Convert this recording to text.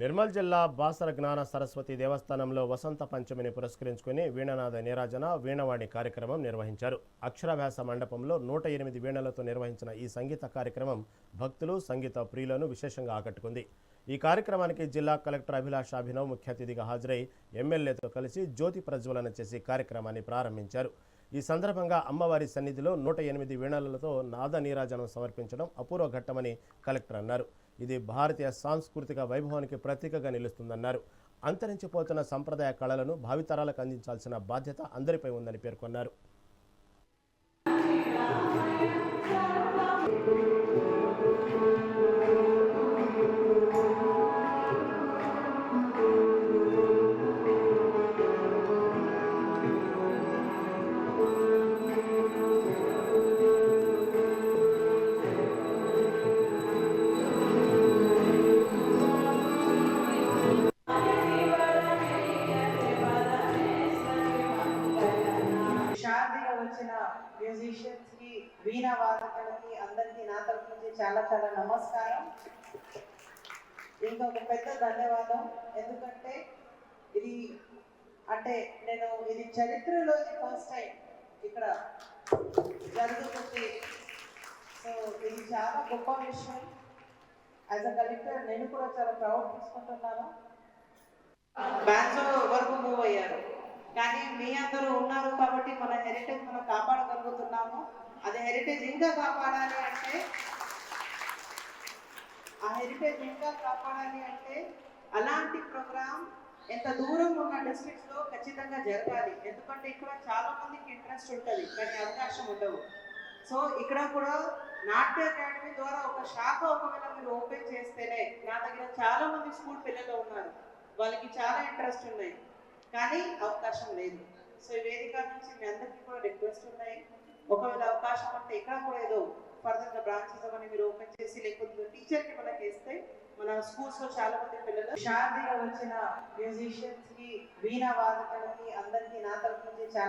నిర్మల్ జిల్లా బాసర జ్ఞాన సరస్వతి దేవస్థానంలో వసంత పంచమిని పురస్కరించుకుని వీణనాద నీరాజన వీణవాణి కార్యక్రమం నిర్వహించారు. అక్షరాభ్యాస మండపంలో నూట ఎనిమిది వీణలతో నిర్వహించిన ఈ సంగీత కార్యక్రమం భక్తులు సంగీత ప్రియులను విశేషంగా ఆకట్టుకుంది. ఈ కార్యక్రమానికి జిల్లా కలెక్టర్ అభిలాష్ అభినవ్ ముఖ్య అతిథిగా హాజరై ఎమ్మెల్యేతో కలిసి జ్యోతి ప్రజ్వలన చేసి కార్యక్రమాన్ని ప్రారంభించారు. ఈ సందర్భంగా అమ్మవారి సన్నిధిలో నూట ఎనిమిది వీణాలతో నాద నీరాజనం సమర్పించడం అపూర్వ ఘట్టమని కలెక్టర్ అన్నారు. ఇది భారతీయ సాంస్కృతిక వైభవానికి ప్రతీకగా నిలుస్తుందన్నారు. అంతరించిపోతున్న సంప్రదాయ కళలను భావితరాలకు అందించాల్సిన బాధ్యత అందరిపై ఉందని పేర్కొన్నారు. గ్రాండ్గా వచ్చిన మ్యూజిషియన్స్కి వీణా వాదకులకి అందరికీ నా తరఫు నుంచి చాలా చాలా నమస్కారం. ఇంకొక పెద్ద ధన్యవాదం. ఎందుకంటే ఇది అంటే నేను ఇది చరిత్రలోని ఫస్ట్ టైం ఇక్కడ జరుగుతుంది. సో ఇది చాలా గొప్ప విషయం. యాజ్ అ కలెక్టర్ నేను కూడా చాలా ప్రౌడ్ తీసుకుంటున్నాను. బ్యాన్స్ కానీ మీ అందరూ ఉన్నారు కాబట్టి మన హెరిటేజ్ మనం కాపాడగలుగుతున్నాము. అది హెరిటేజ్ ఇంకా కాపాడాలి అంటే ఆ హెరిటేజ్ ఇంకా కాపాడాలి అంటే అలాంటి ప్రోగ్రామ్ ఎంత దూరం ఉన్న డిస్ట్రిక్ట్స్లో ఖచ్చితంగా జరగాలి. ఎందుకంటే ఇక్కడ చాలా మందికి ఇంట్రెస్ట్ ఉంటుంది కానీ అవకాశం ఉండవు. సో ఇక్కడ కూడా నాట్య అకాడమీ ద్వారా ఒక శాఖ ఒకవేళ మీరు ఓపెన్ చేస్తేనే నా దగ్గర చాలా మంది స్కూల్ పిల్లలు ఉన్నారు. వాళ్ళకి చాలా ఇంట్రెస్ట్ ఉన్నాయి. కానీ అవకాశం లేదు. సో ఈ వేదిక నుంచి మీ అందరికీ కూడా రిక్వెస్ట్ ఉన్నాయి ఒకవేళ అవకాశం అంటే ఇక్కడ కూడా ఏదో ఫర్దర్గా బ్రాంచెస్ అవన్నీ మీరు ఓపెన్ చేసి లేకపోతే టీచర్కి మనకి వేస్తే మన స్కూల్స్లో చాలా మంది పిల్లలు షార్దిగా వచ్చిన మ్యూజిషియన్స్కి వీణా వాదకులకి అందరికీ నా తరఫు నుంచి చాలా